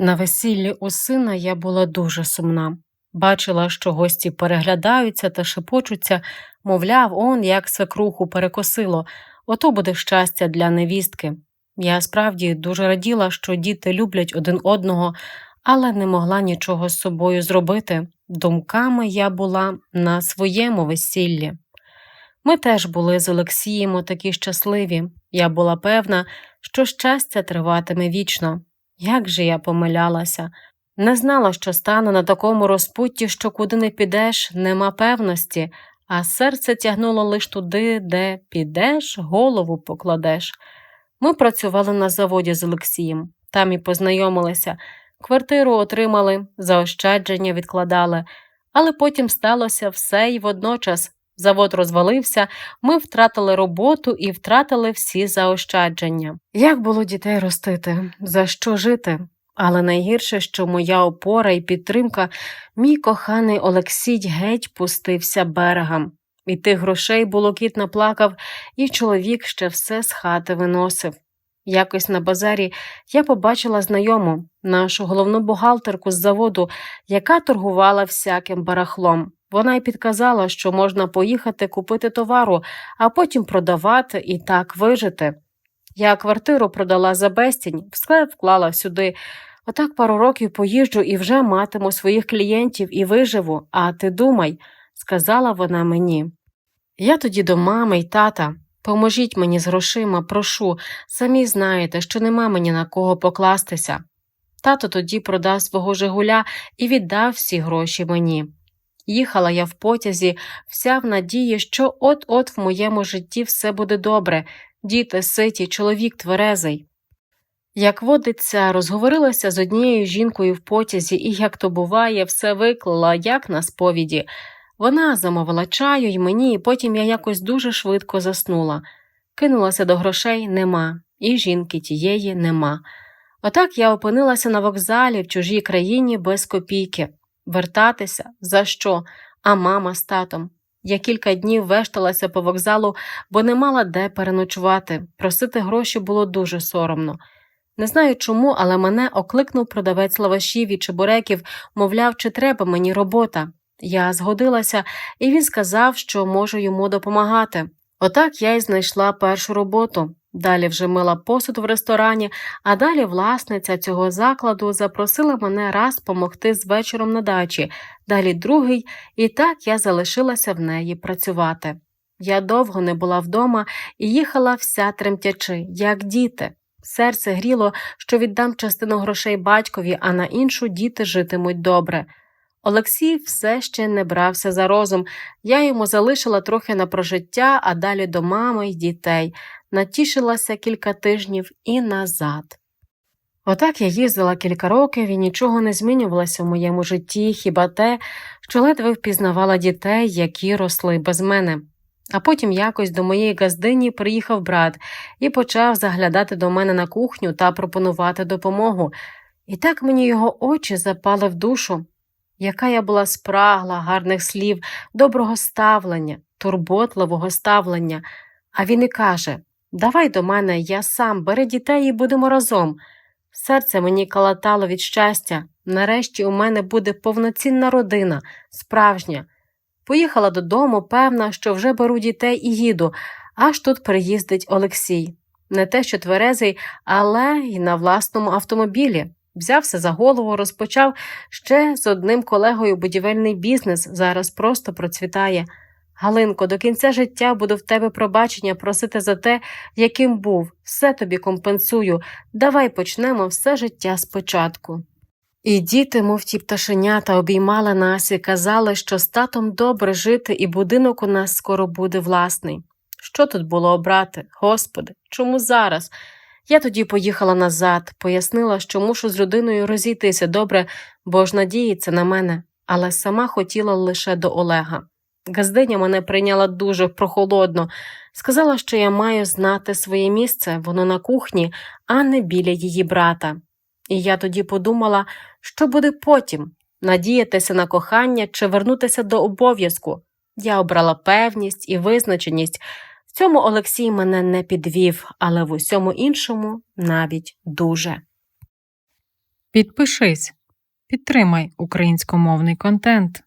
На весіллі у сина я була дуже сумна. Бачила, що гості переглядаються та шепочуться, мовляв, он як свекруху перекосило, ото буде щастя для невістки. Я справді дуже раділа, що діти люблять один одного, але не могла нічого з собою зробити. Думками я була на своєму весіллі. Ми теж були з Олексієм такі щасливі. Я була певна, що щастя триватиме вічно. Як же я помилялася, не знала, що стану на такому розпутті, що куди не підеш, нема певності, а серце тягнуло лиш туди, де підеш, голову покладеш. Ми працювали на заводі з Олексієм, там і познайомилися, квартиру отримали, заощадження відкладали, але потім сталося все і водночас. Завод розвалився, ми втратили роботу і втратили всі заощадження. Як було дітей ростити? За що жити? Але найгірше, що моя опора і підтримка, мій коханий Олексій геть пустився берегом. І тих грошей було кіт наплакав, і чоловік ще все з хати виносив. Якось на базарі я побачила знайому, нашу головну бухгалтерку з заводу, яка торгувала всяким барахлом. Вона й підказала, що можна поїхати купити товару, а потім продавати і так вижити. Я квартиру продала за безцінь, в склеп вклала сюди. Отак пару років поїжджу і вже матиму своїх клієнтів і виживу, а ти думай, сказала вона мені. Я тоді до мами й тата. Поможіть мені з грошима, прошу, самі знаєте, що нема мені на кого покластися. Тато тоді продав свого Жигуля і віддав всі гроші мені. Їхала я в потязі, вся в надії, що от-от в моєму житті все буде добре, діти ситі, чоловік тверезий. Як водиться, розговорилася з однією жінкою в потязі і, як то буває, все виклала, як на сповіді. Вона замовила чаю й мені, і потім я якось дуже швидко заснула. Кинулася до грошей нема, і жінки тієї нема. Отак я опинилася на вокзалі в чужій країні без копійки. Вертатися? За що? А мама з татом. Я кілька днів вешталася по вокзалу, бо не мала де переночувати. Просити гроші було дуже соромно. Не знаю чому, але мене окликнув продавець лавашів і чебуреків, мовляв, чи треба мені робота. Я згодилася, і він сказав, що можу йому допомагати. Отак я й знайшла першу роботу. Далі вже мила посуд в ресторані, а далі власниця цього закладу запросила мене раз помогти з вечором на дачі, далі другий, і так я залишилася в неї працювати. Я довго не була вдома і їхала вся тремтячи, як діти. Серце гріло, що віддам частину грошей батькові, а на іншу діти житимуть добре. Олексій все ще не брався за розум. Я йому залишила трохи на прожиття, а далі до мами й дітей. Натішилася кілька тижнів і назад. Отак я їздила кілька років і нічого не змінювалося в моєму житті, хіба те, що ледве впізнавала дітей, які росли без мене. А потім якось до моєї газдині приїхав брат і почав заглядати до мене на кухню та пропонувати допомогу. І так мені його очі запали в душу яка я була спрагла гарних слів, доброго ставлення, турботливого ставлення. А він і каже Давай до мене, я сам, бери дітей і будемо разом. Серце мені калатало від щастя. Нарешті у мене буде повноцінна родина, справжня. Поїхала додому, певна, що вже беру дітей і їду, аж тут приїздить Олексій. Не те, що тверезий, але й на власному автомобілі. Взявся за голову, розпочав ще з одним колегою будівельний бізнес, зараз просто процвітає. Галинко, до кінця життя буду в тебе пробачення просити за те, яким був, все тобі компенсую. Давай почнемо все життя спочатку. І діти, мов ті пташенята, обіймали нас і казали, що з татом добре жити, і будинок у нас скоро буде власний. Що тут було обрати? Господи, чому зараз? Я тоді поїхала назад, пояснила, що мушу з людиною розійтися добре, бо ж надіється на мене, але сама хотіла лише до Олега. Газдиня мене прийняла дуже прохолодно, сказала, що я маю знати своє місце, воно на кухні, а не біля її брата. І я тоді подумала, що буде потім надіятися на кохання чи вернутися до обов'язку. Я обрала певність і визначеність. В цьому Олексій мене не підвів, але в усьому іншому навіть дуже. Підпишись, підтримай українськомовний контент.